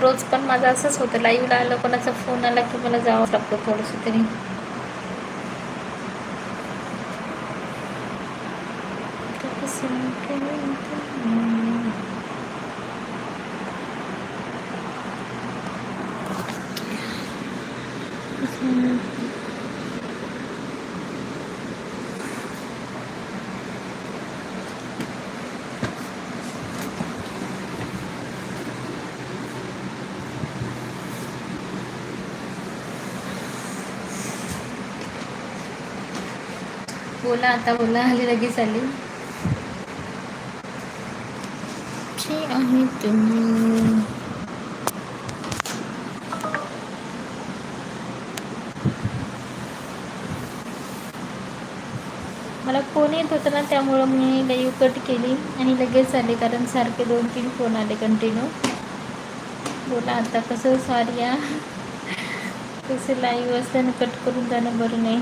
रोज पण माझं असंच होतं. लाईव्हला आलं कोणाचा फोन आला की मला जावं लागतं थोडंसं तरी. बोला आता बोला आली लगेच आली. आहे तुम्ही. मला फोन येत होता ना त्यामुळं मी लाईव्ह कट केली आणि लगेच आले कारण सारखे दोन तीन फोन आले कंटिन्यू बोला आता कसं सॉरी या. कसं लाईव्ह असताना कट करून जाणं बरं नाही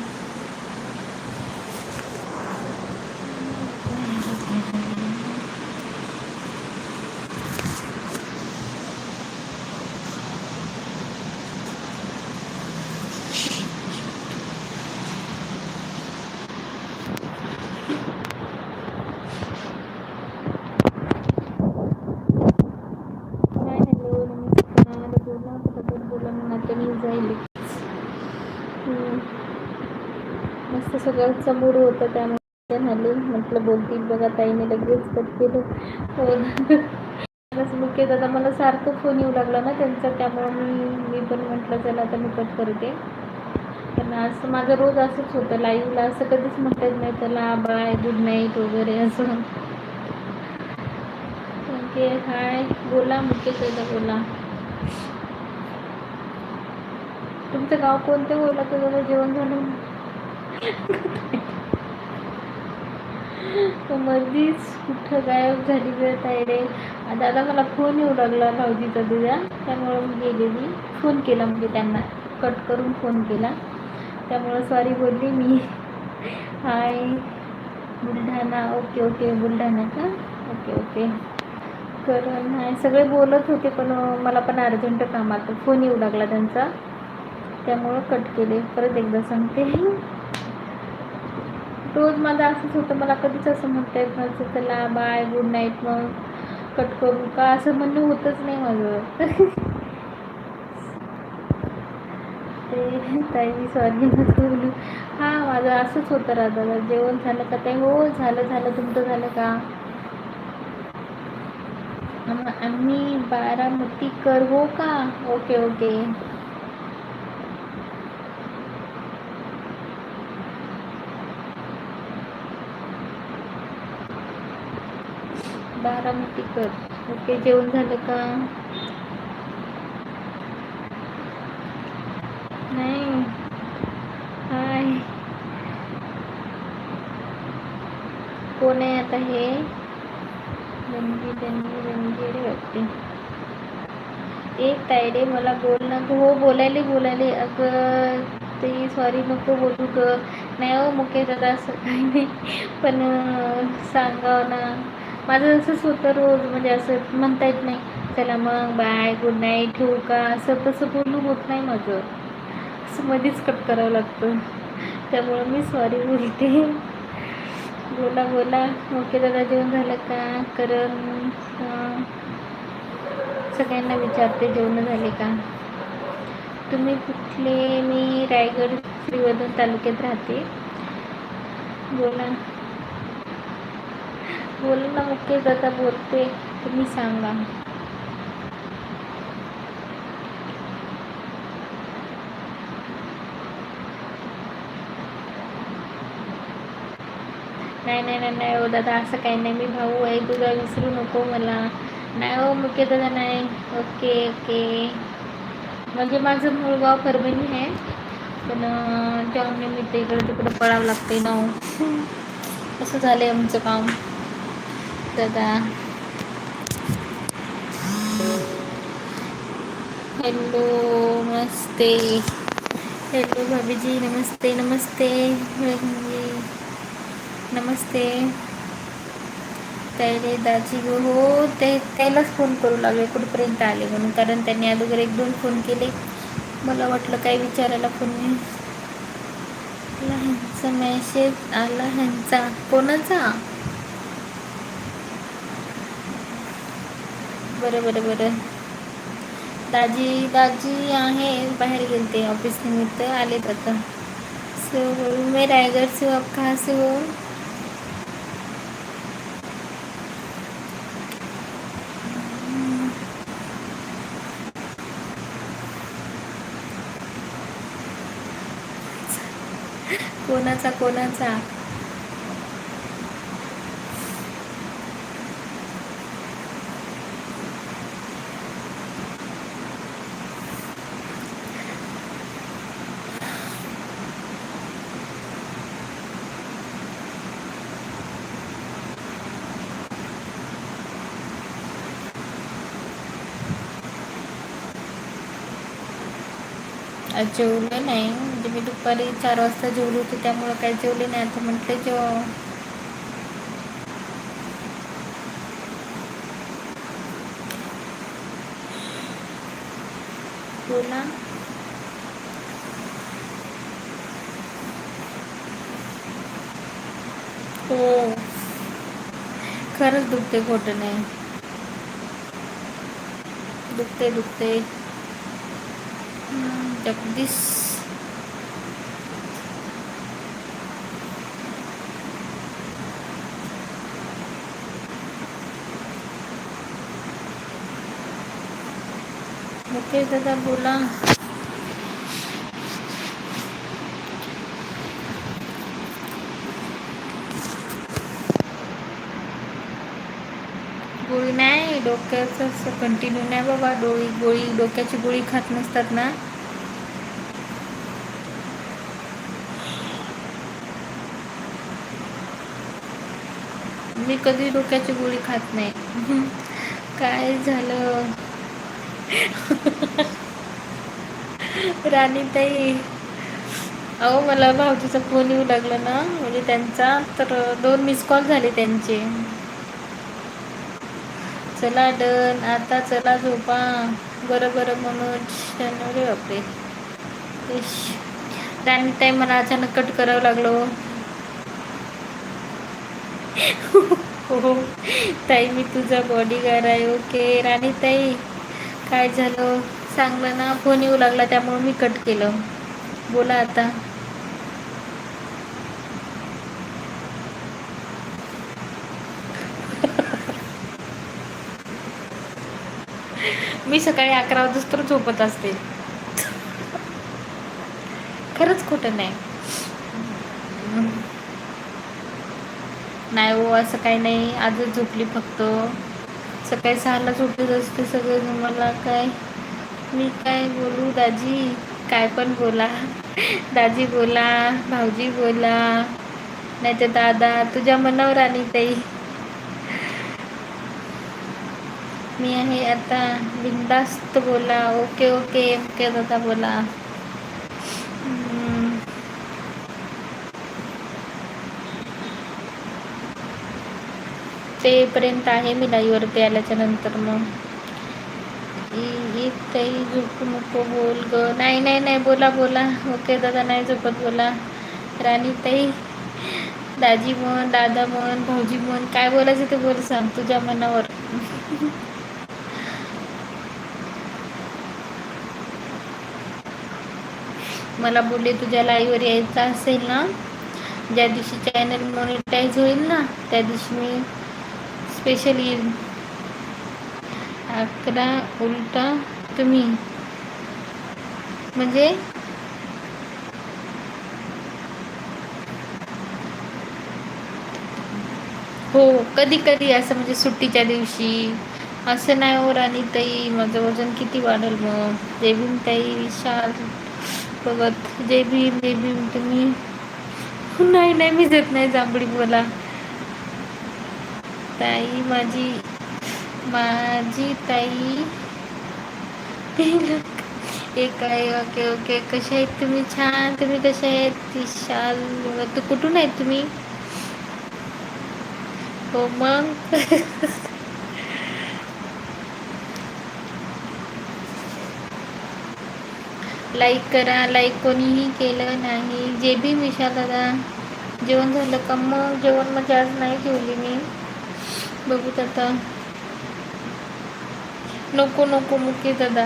हाय हॅलो नमस्कार बोला पटापट बोला मग आता मी जाईल हम्म. असं सगळ्यांचा मूड होतं त्यामुळे झाले. म्हटलं बोलतील बघा ताईने लगेच कट केलं. फोन बस दादा मला सारखं फोन येऊ लागला ना त्यांचा त्यामुळं मी मी पण म्हटलं चला आता मी कट करते. पण असं माझं रोज असंच होतं लाईव्हला असं कधीच म्हणता येत नाही चला बाय गुड नाईट वगैरे असं. Okay hi. बोला मुकेश दादा बोला. तुमचं गाव कोणतं? बोला तर जेवण झालं? मधीच कुठं गायब झाली वेळ तायडे. दादा मला फोन येऊ लागला भाऊजीचा तुझ्या त्यामुळं मी गेलेली. फोन केला म्हणजे त्यांना. कट करून फोन केला. त्यामुळं सॉरी बोलली मी. Hi. Buldhana. Okay okay Buldhana का? ओके ओके तर नाही सगळे बोलत होते पण मला पण अर्जंट काम आलं. फोन येऊ लागला त्यांचा. त्यामुळं कट केले. परत एकदा सांगते. रोज माझं असंच होतं मला कधीच असं म्हणता येत नव्हतं चला बाय गुड नाईट मग कट करू. का असं म्हणणं होतच नाही माझं. ते ताई मी सॉरी नको बोलू. हां माझं असंच होतं राधा. जेवण झालं का ताई? हो झालं झालं. तुमचं झालं का? आम्ही आम्ही बारामतीकर हो का? Okay okay. बारामती कर ओके जेवण झालं का? नाही. हाय. कोण आहे आता हे? रणजी रणजी रणजी वाटते एक तायडे मला बोल ना. हो बोलायले बोलायले. अगं ते सॉरी नको बोलू ग. नाही हो मुके दादा असं काही नाही. पण सांगाव ना. माझं असंच होतं रोज म्हणजे असं म्हणता येत नाही. चला मग बाय गुड नाईट ठेवू का? असं तसं बोलणं होत नाही माझं. असं मध्येच कट करावं लागतं. त्यामुळं मी सॉरी बोलते. बोला बोला. ओके दादा जेवण झालं का? करण सगळ्यांना विचारते जेवण झाले का? तुम्ही कुठले? मी रायगड श्रीवर्धन तालुक्यात राहते. बोला. बोल ना मुकेश दादा बोलते. तुम्ही सांगा. नाही नाही नाही नाही हो दादा असं काही नाही. मी भाऊ आहे तुझा विसरू नको मला. नाही हो मुके दादा नाही. Okay okay. म्हणजे माझं मूळ गाव परभणी आहे पण त्यामुळे मी ते इकडं तिकडं पळावं लागते ना हो. असं झालं आहे आमचं काम. दादा हॅलो नमस्ते हॅलो भाभीजी नमस्ते नमस्ते बहिणीजी. नमस्ते ताईडे दाजी गो हो ते त्यालाच फोन करू लागले कुठपर्यंत आले म्हणून. कारण त्यांनी अगोदर एक दोन फोन केले. मला वाटलं काय विचारायला फोन नाही. आला ह्यांचा मेसेज आला ह्यांचा. कोणाचा? बरं बरं बरं. दाजी दाजी आहे. बाहेर गेलते ऑफिस निमित्त. आलेत आता. सो मी रायगड से हो आप कहाँ से. हो कोणाचा कोणाचा? आज जेवले नाही. म्हणजे मी दुपारी चार वाजता जेवले होते त्यामुळं काय जेवले नाही. आता म्हटले जेव. बोला. हो. खरंच दुखते खोटं नाही. दुखते दुखते हम्म, जगदीश मुकेश दादा बोला गोळी नाही डोक्याचं कंटिन्यू नाही बाबा. डोळी गोळी डोक्याची गोळी खात नसतात ना. मी कधी डोक्याची गोळी खात नाही. काय झालं? राणीताई अहो मला भाऊजीचा फोन येऊ लागला ना म्हणजे त्यांचा तर दोन मिस कॉल झाले त्यांचे. चला डन आता चला झोपा. बरं बरं मनोज अरे बापरे. राणीताई मला अचानक कट करावं लागलो हो, हो ताई मी तुझा बॉडीगार्ड आहे ओके राणी ताई काय झालं? सांगलं ना? फोन येऊ लागला त्यामुळे मी कट केलं. बोला आता. मी सकाळी अकरा वाजता झोपत असते. खरंच खोटं नाही. नाही हो असं काही नाही. आजच झोपली फक्त. सकाळी सहाला झोपत असते सगळे. मला काय? मी काय बोलू? दाजी काय पण बोला. दाजी बोला भाऊजी बोला. नाही तर दादा तुझ्या मनावर आणि ताई. मी आहे आता बिंदास्त बोला. ओके ओके ओके दादा बोला. तेपर्यंत आहे मी लाईवरती आल्याच्यानंतर मग एक ताई झोपू नको बोल ग. नाही नाही नाही बोला बोला. ओके दादा नाही झोपत बोला. राणी ताई दाजी म्हण दादा म्हण भाऊजी म्हण काय बोलायचं ते बोल सांग तुझ्या मनावर. मला बोलले तुझ्या लाईव्हवर यायचं असेल ना ज्या दिवशी चॅनल मॉनिटाईज होईल ना त्या दिवशी मी स्पेशल. येईल अकरा उलटा तुम्ही. म्हणजे? हो कधी कधी असं म्हणजे सुट्टीच्या दिवशी असं नाही हो राणी ताई माझं वजन किती वाढेल मग जय भीम ताई विशाल बघत जय भीम जय भीम तुम्ही. नाही नाही मी जात नाही जांभळी बोला ताई माझी माझी ताई. एक आहे ओके ओके. कसे आहेत तुम्ही? छान. तुम्ही कसे आहेत? विशाल. तू कुठून आहेत तुम्ही? हो मग. लाईक करा. लाईक कोणीही केलं नाही. जे बी विशाल दादा. जेवण झालं का? मग जेवण म्हणजे आज नाही ठेवली मी. बघू आता. नको नको मुके दादा.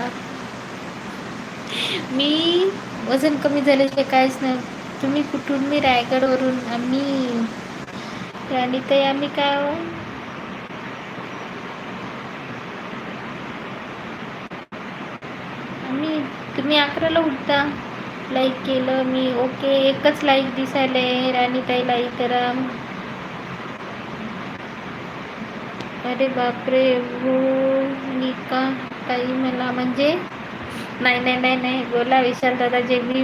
मी वजन कमी झाल्याशिवाय काहीच नाही. तुम्ही कुठून? मी रायगडवरून. आम्ही आणि आम्ही काय हो? आम्ही तुम्ही अकराला उठता. लाईक केलं मी. ओके एकच लाईक दिसायला राणीताई लाईक करा अरे बापरे हो निका ताई मला म्हणजे? नाही नाही नाही नाही बोला विशाल दादा जे मी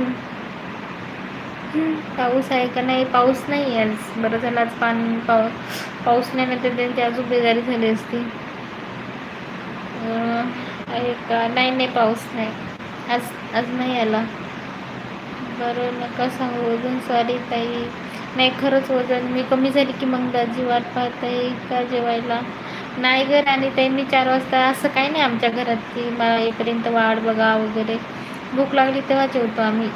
पाऊस आहे का नाही? पाऊस नाही आज. बरं झालं आज पाणी पाऊ पाऊस नाही नाही तर त्यांची अजून बेजारी झाली असती. आहे का? नाही नाही पाऊस नाही. आज आज नाही आला. बरं नका सांगू अजून सॉरी ताई. नाही खरंच वजन मी कमी झाली की मग दाजी वाट पाहत आहे का जेवायला? नाही घर आणि त्यांनी चार वाजता असं काही नाही आमच्या घरात की मला येईपर्यंत वाढ बघा वगैरे. भूक लागली तेव्हा जेवतो आम्ही.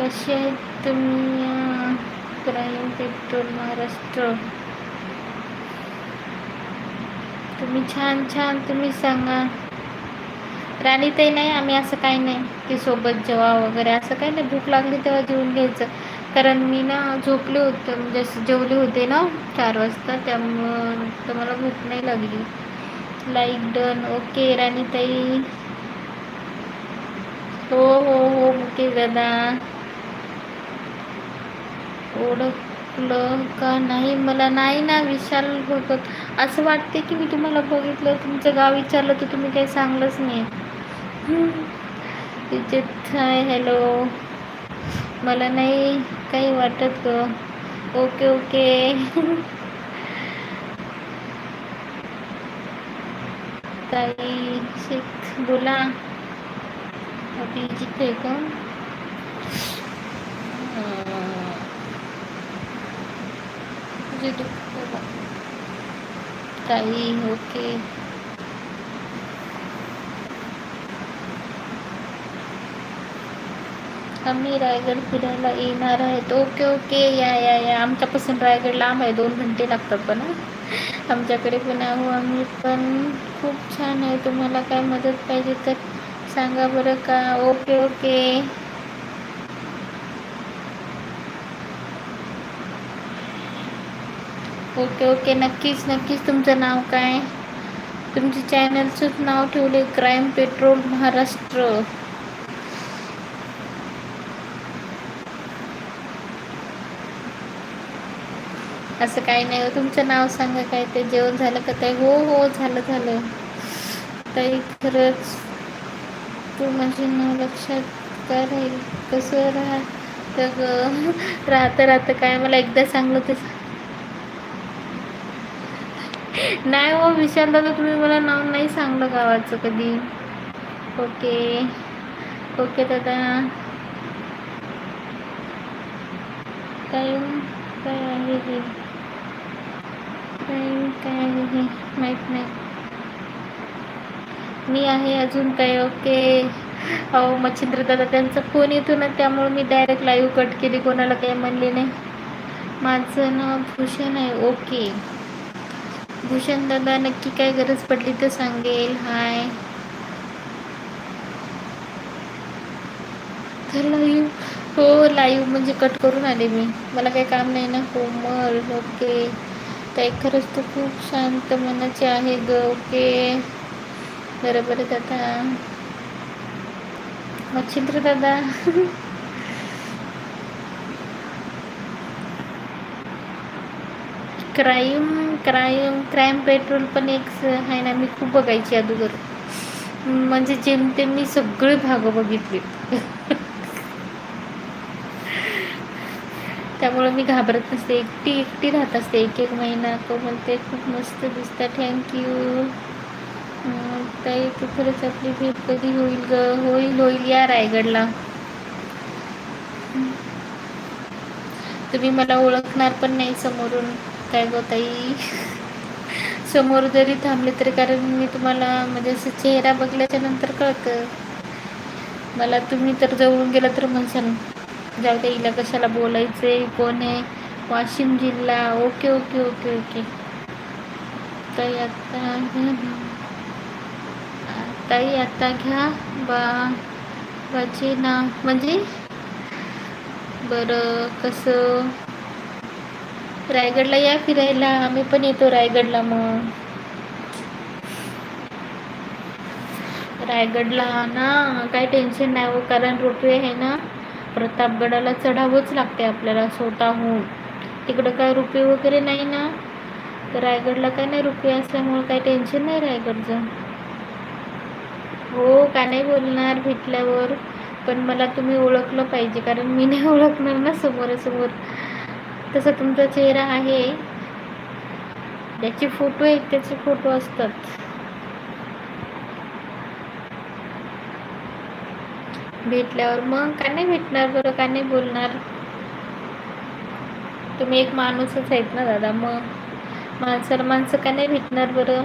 कसे तुम्ही प्राईम पेट्रोल महाराष्ट्र? तुम्ही छान छान तुम्ही सांगा. राणीताई नाही आम्ही असं काही नाही की सोबत जेवा वगैरे. असं काही नाही भूक लागली तेव्हा जेवून घ्यायचं. कारण मी ना झोपले होते म्हणजे जेवले होते ना चार वाजता त्यामुळं तर मला भूक नाही लागली. लाईक डन ओके राणीताई. हो हो हो मुकेश दादा. ओळखलं का नाही? मला नाही ना विशाल बघत. असं वाटते की मी तुम्हाला बघितलं तुमचं गाव विचारलं तर तुम्ही काही सांगलंच नाही. तिथे हाय हॅलो मला नाही काही वाटत ग. Okay okay. ताई शिक बोला. आपली जिथे का? ताई ओके. आम्ही रायगड फिरायला येणार आहेत ओके ओके या या या. आमच्यापासून रायगड लांब आहे. दोन घंटे लागतात पण आमच्याकडे पण आहो. आम्ही पण खूप छान आहे. तुम्हाला काय मदत पाहिजे तर सांगा बरं का? Okay okay. Okay okay. नक्कीच नक्कीच. तुमचं नाव काय? तुमच्या चॅनलचंच नाव ठेवले क्राईम पेट्रोल महाराष्ट्र. असं काही नाही हो. तुमचं नाव सांगा काय ते. जेवण झालं का ताई? हो हो झालं झालं. ताई खरंच तू माझे नाव लक्षात का राहील कसं राहतं ग राहतं राहतं काय मला एकदा सांगलं ते नाही हो विशाल दादा तुम्ही मला नाव नाही सांगलं गावाचं कधी. ओके. ओके दादा. काय काय आहे हे टाईम काय आहे माहीत नाही. मी आहे अजून काय ओके. अहो मच्छिंद्र दादा त्यांचा फोन येतो ना त्यामुळे मी डायरेक्ट लाईव्ह कट केली कोणाला काही म्हणले नाही. माझं नाव भूषण आहे ओके. भूषण दादा नक्की काय गरज पडली तर सांगेल. हाय. तर लाईव्ह हो लाईव्ह म्हणजे कट करून आले मी. मला काही काम नाही ना कोमल ओके. ताई खरंच तू खूप शांत मनाचे आहे ग ओके? बरोबर बरं दादा. मच्छिंद्र दादा. क्राईम क्राईम क्राईम पेट्रोल पण एक आहे ना मी खूप बघायची अगोदर. म्हणजे जेमतेम मी सगळे भाग बघितले. त्यामुळे मी घाबरत नसते. एकटी एकटी राहत असते. एक एक महिना तो म्हणते खूप मस्त दिसतं. थँक्यू ताई तू खरंच आपली भेट कधी होईल ग? होईल होईल या रायगडला. तुम्ही मला ओळखणार पण नाही समोरून. काय गो ताई? समोर जरी थांबले तरी कारण मी तुम्हाला म्हणजे असं चेहरा बघल्याच्या नंतर कळतं. मला तुम्ही तर जवळून गेला तर म्हणसान. जाऊ द्या हिला कशाला आहे कोण आहे? वाशिम जिल्हा. Okay okay okay okay. ताई आता ताई आत्ता घ्या. बा बाचे ना. म्हणजे? बरं कसं? रायगडला या फिरायला. आम्ही पण येतो रायगडला मग. रायगडला ना. काही टेन्शन नाही हो कारण रोपवे आहे ना. प्रतापगडाला चढावंच लागते आपल्याला स्वतःहून. तिकडं काय रुपये वगैरे नाही ना? तर रायगडला काय नाही रुपये असल्यामुळं काही टेन्शन नाही रायगडचं. हो का नाही बोलणार भेटल्यावर? पण मला तुम्ही ओळखलं पाहिजे कारण मी नाही ओळखणार ना समोरासमोर. तसा तुमचा चेहरा आहे. ज्याचे फोटो आहेत त्याचे फोटो असतात. भेटल्यावर मग का नाही भेटणार बरं का नाही बोलणार. तुम्ही एक माणूसच आहेत ना दादा मग माणसाला माणसं का नाही भेटणार बरं.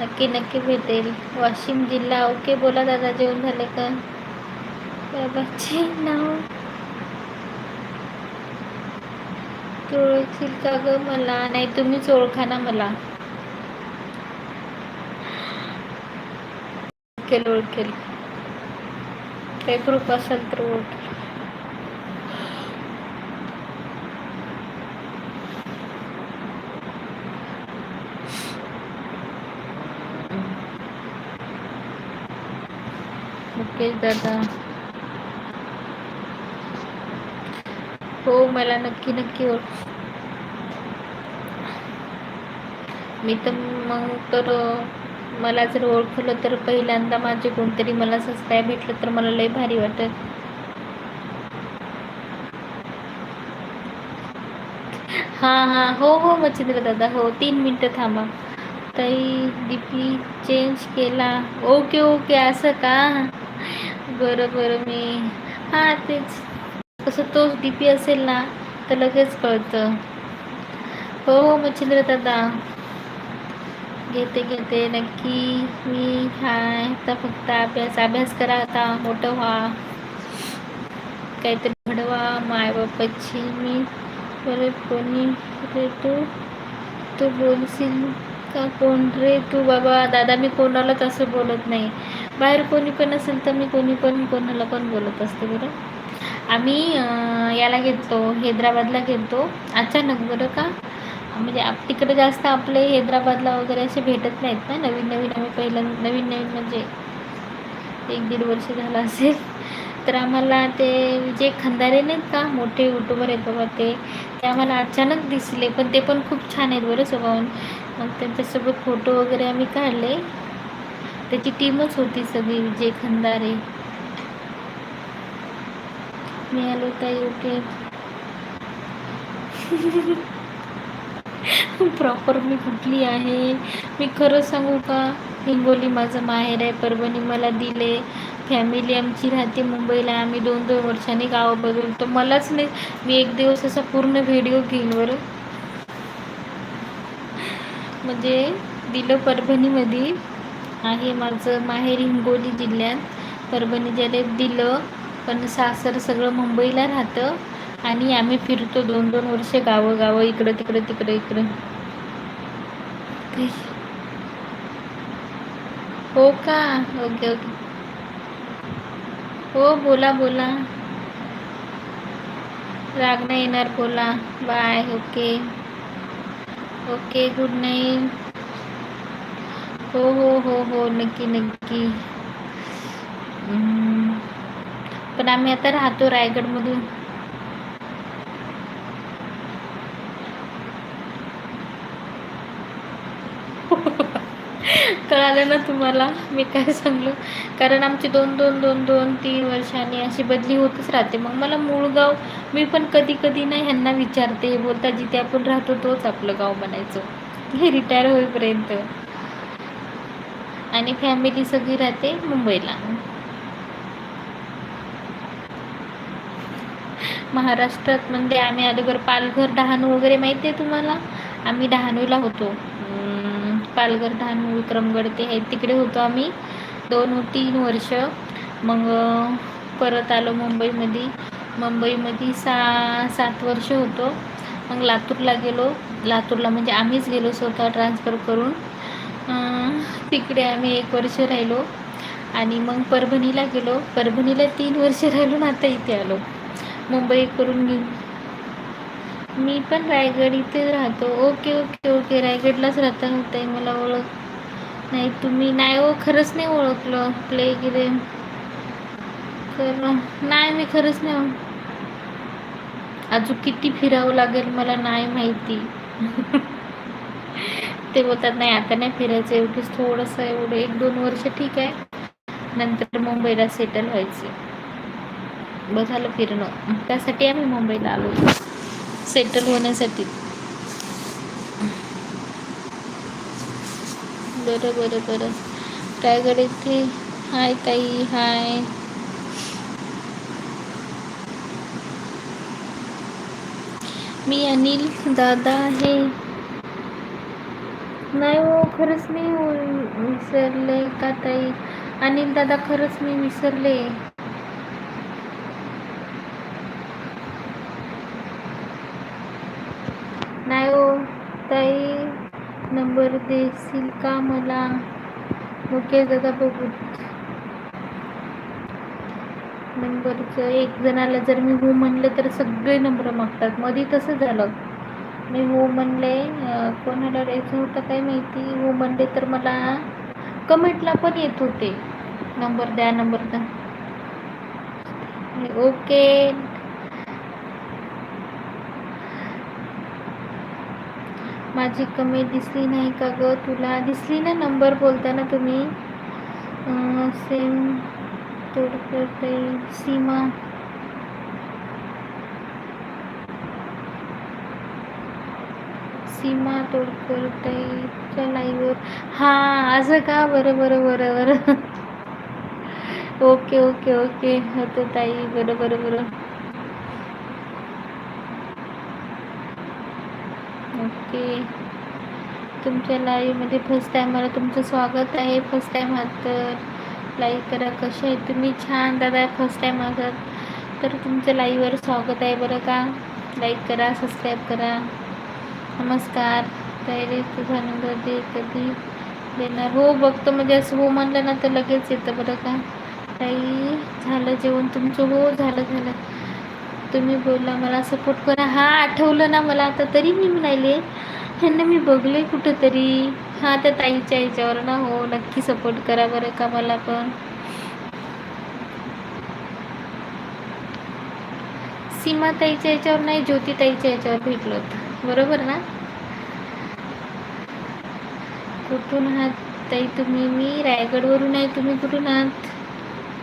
नक्की नक्की भेटेल. वाशिम जिल्हा ओके बोला दादा जेवण झाले का? बाबाची नाव. तू ओळखशील का ग मला? नाही तुम्हीच ओळखा ना मला. ओळखेल ओळखेल काही ग्रुप असेल तर ओळखेल मुकेश दादा. हो मला नक्की नक्की ओळख. मी तर मग तर मला जर ओळखलं तर पहिल्यांदा माझे कोणतरी मला सस्ताय भेटलं तर मला लय भारी वाटत. हां हां. हो हो मच्छिंद्र दादा. हो तीन मिनटं थांबा. ताई डीपी चेंज केला. ओके ओके असं का? बरं बरं. मी हां तेच. कसं तोच डीपी असेल ना तर लगेच कळतं. हो हो मच्छिंद्र दादा. घेते घेते. नक्की मी हाय. आता फक्त अभ्यास अभ्यास करा आता. मोठं व्हा. काहीतरी घडवा. बापाची मी परत कोणी रे तू? तू बोलशील का कोण रे तू? बाबा दादा मी कोणालाच असं बोलत नाही. बाहेर कोणी पण असेल तर मी कोणी पण कोणाला पण बोलत असते बरं? आम्ही याला घेतो हैदराबादला घेतो. अचानक बरं का? म्हणजे आप तिकडे जास्त आपले हैदराबादला वगैरे असे भेटत नाहीत ना? नवीन नवीन आम्ही पहिलं नवीन नवीन म्हणजे एक दीड वर्ष झालं असेल. तर आम्हाला ते जे खंदारे नाहीत का? मोठे युट्यूबर आहेत बाबा ते. ते आम्हाला अचानक दिसले पण ते पण खूप छान आहेत बरं स्वभावून. मग त्यांच्यासोबत फोटो वगैरे आम्ही काढले. त्याची टीमच होती सगळी विजय खंदारे. मी आलो ताई ओके प्रॉपर मी कुठली आहे? मी खरं सांगू का? हिंगोली माझं माहेर आहे. परभणी मला दिले. फॅमिली आमची राहते मुंबईला. आम्ही दोन दोन वर्षांनी गावं बदलतो. मलाच नाही. मी एक दिवस असा पूर्ण व्हिडिओ घेईन बरं. म्हणजे दिलं परभणीमध्ये. आहे माझं माहेर हिंगोली जिल्ह्यात. परभणी जिल्ह्यात दिलं. पण सासर सगळं मुंबईला राहतं. आणि आम्ही फिरतो दोन दोन वर्ष गावं गावं इकडं तिकडं तिकडं इकडं. हो का? Okay okay. हो बोला बोला. राग नाही येणार बोला. Bye okay. Okay good night. हो हो हो हो नक्की नक्की. पण आम्ही आता राहतो रायगडमधून. कळालं ना तुम्हाला? मी काय सांगलो कारण आमची दोन दोन दोन दोन तीन वर्षांनी अशी बदली होतच राहते. मग मला मूळ गाव मी पण कधी कधी ना ह्यांना विचारते बोलता जिथे आपण राहतो तोच आपलं गाव बनायचं हे रिटायर होईपर्यंत. आणि फॅमिली सगळी राहते मुंबईला. महाराष्ट्रात म्हणजे आम्ही अगोदर पालघर डहाणू वगैरे माहिती आहे तुम्हाला? आम्ही डहाणूला होतो. पालघर डहाणू विक्रमगड ते आहेत. तिकडे होतो आम्ही दोन तीन वर्ष. मग परत आलो मुंबईमध्ये. मुंबईमध्ये सा सात वर्ष होतो. मग लातूरला गेलो. लातूरला म्हणजे आम्हीच गेलो स्वतः ट्रान्सफर करून. तिकडे आम्ही एक वर्ष राहिलो. आणि मग परभणीला गेलो. परभणीला तीन वर्ष राहिलो ना आता इथे आलो. मुंबई करून मी पण रायगड इथे राहतो. Okay okay okay. रायगडलाच राहता होत मला ओळख. नाही तुम्ही नाही ओ खरंच नाही ओळखलं. प्ले गेले नाही मी खरंच नाही हो. अजून किती फिरावं लागेल मला नाही माहिती. ते बोलतात नाही आता नाही फिरायचं. एवढंच थोडंसं एवढं एक दोन वर्ष ठीक आहे. नंतर मुंबईला सेटल व्हायचे. बघायला झालं फिरणं. त्यासाठी आम्ही मुंबईला आलो. सेटल होण्यासाठी. बरं बरं बरं. रायगड इथे हाय ताई हाय. मी अनिल दादा आहे. नाही हो खरंच मी विसरले का ताई? अनिल दादा खरंच मी विसरले नाही हो ताई नंबर देशील का मला? ओके दादा बघू. नंबरचं एक जणाला जर मी हो म्हणलं तर सगळे नंबर मागतात. मध्ये तसं झालं. मी हो म्हणले कोणाला द्यायचं होतं काय माहिती? हो म्हणले तर मला कमेंटला पण येत होते. नंबर द्या नंबर द्या. ओके. माझी कमी दिसली नाही का ग तुला? दिसली ना नंबर बोलताना तुम्ही. अं, सेम तोडकते सीमा. सीमा तोडकर ताईच्या लाईव्हवर हा असं का? बरं बरं बरं बरं. Okay okay okay. होतं ताई बरं बरं बरं. ओके तुमच्या लाईव्हमध्ये फर्स्ट टाईम मला तुमचं स्वागत आहे. फर्स्ट टाईम आहात तर लाईक करा. कसे आहे तुम्ही? छान दादा फर्स्ट टाईम आहात. तर तुमच्या लाईव्हवर स्वागत आहे बरं का? लाईक करा सबस्क्राईब करा. नमस्कार. तयारी तुझा नंबर दे कधी देणार? हो बघतो. म्हणजे असं हो म्हणलं ना तर लगेच येतं बरं का? ताई झालं जेवण तुमचं? हो झालं झालं. तुम्ही बोलला मला सपोर्ट करा. हा आठवलं ना मला आता. तरी मी म्हणाले ह्यांना मी बघले कुठंतरी. हा त्या ताईच्या याच्यावर ना हो नक्की सपोर्ट करा बरं का मला पण. सीमा ताईच्या याच्यावर नाही ज्योती ताईच्या याच्यावर भेटलो होतं. बरोबर ना? कुठून आहात ताई तुम्ही? मी रायगडवरून आहे तुम्ही कुठून आहात?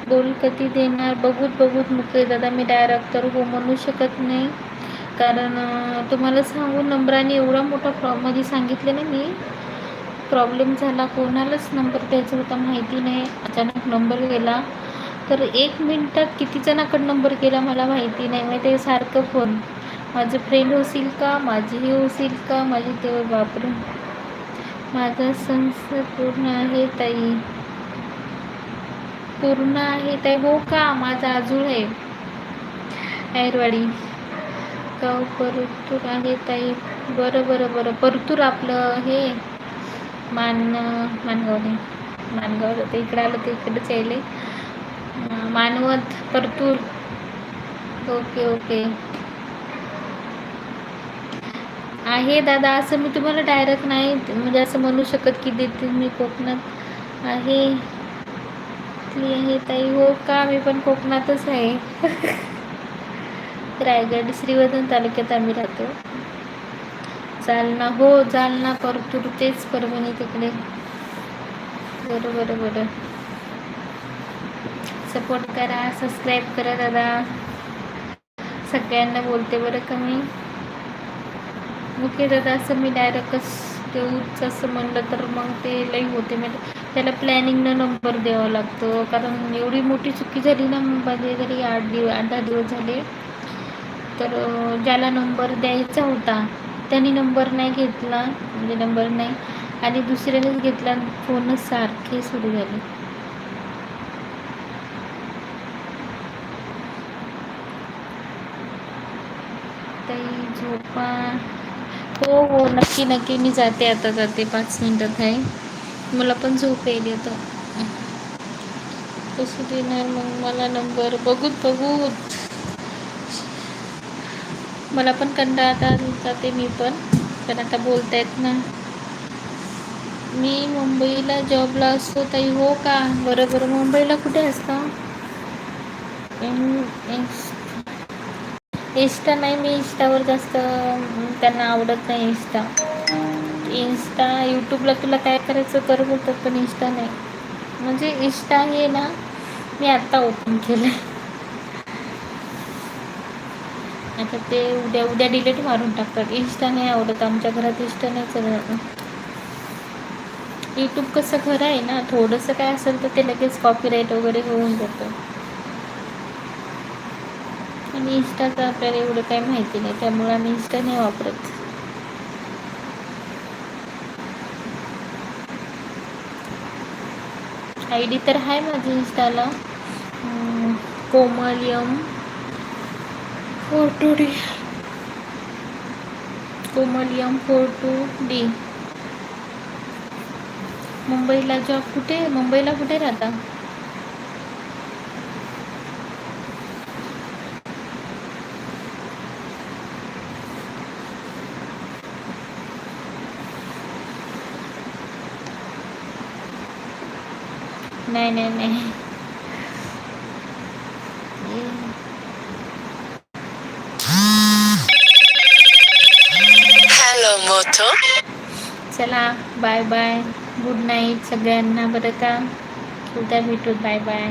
बोल कधी देणार बघूत बघूत मुके दादा मी डायरेक्ट तर हो म्हणू शकत नाही. कारण तुम्हाला सांगू नंबराने एवढा मोठा प्रॉब्लेममध्ये सांगितले ना मी प्रॉब्लेम झाला कोणालाच नंबर द्यायचा होता माहिती नाही अचानक नंबर गेला. तर एक मिनटात किती जणाकडं नंबर गेला मला माहिती नाही मग ते सारखं फोन माझं फ्रेंड होशील का माझी हे होशील का माझी तेव्हा वापरून माझा संसार पूर्ण आहे ताई. पूर्ण आहे ताई हो का माझा आजूळ आहे. ऐरवाडी गाव परतूर आहे ताई. बरं बरं बरं. परतूर आपलं हे मान मानगाव नाही मानगाव तर इकडं आलं तर इकडंच यायले. मानवत परतूर. Okay okay. आहे दादा असं मी तुम्हाला डायरेक्ट नाही म्हणजे असं म्हणू शकत की देते मी कोकणात. आहे. ती आहे ताई. हो का? मी पण कोकणातच आहे. रायगड श्रीवर्धन तालुक्यात आम्ही राहतो. जालना हो जालना परतूर तेच परभणी तिकडे. बरं बरं बरं सपोर्ट करा सबस्क्राईब करा दादा. सगळ्यांना बोलते बरं का मी. ओके दादा असं मी डायरेक्टच देऊच असं म्हणलं तर मग ते लई होते. म्हणजे त्याला प्लॅनिंगनं नंबर द्यावा लागतो. कारण एवढी मोठी चुकी झाली ना माझे तरी आठ दिवस आठ दहा दिवस झाले तर ज्याला नंबर द्यायचा होता त्यांनी नंबर नाही घेतला म्हणजे नंबर नाही आणि दुसऱ्यानेच घेतला फोन फोनच सारखे सुरू झाले. ताई झोपा. हो हो नक्की नक्की मी जाते आता जाते. पाच मिनटात आहे मला पण झोप येईल आता. कसं देणार मग मला नंबर. बघूत बघूत. मला पण कंटाळा जाते मी पण. पण आता बोलतायत ना. मी मुंबईला जॉबला असतो ताई हो का? बरं बरं मुंबईला कुठे असता इन्स्टा नाही मी इन्स्टावर जास्त त्यांना आवडत नाही इन्स्टा. इन्स्टा यूट्यूबला तुला काय करायचं कर बोलतात पण इन्स्टा नाही. म्हणजे इन्स्टा हे ना मी आत्ता ओपन केलं आता ते उद्या उद्या डिलीट मारून टाकतात. इंस्टा नाही आवडत. आमच्या घरात इंस्टा नाही चालत. यूट्यूब कसं खरं आहे ना थोडंसं काय असेल तर ते लगेच कॉपीराईट वगैरे होऊन जातं. आणि इन्स्टाचं आपल्याला एवढं काही माहिती नाही. त्यामुळे आम्ही इन्स्टा नाही वापरत. आय डी तर आहे माझी इन्स्टाला कोमलियम फोर टू डी कोमलियम फोर टू डी मुंबईला जॉब कुठे? मुंबईला कुठे राहता? नाही नाही नाही. चला बाय बाय गुड नाईट सगळ्यांना बरं का उद्या भेटू बाय बाय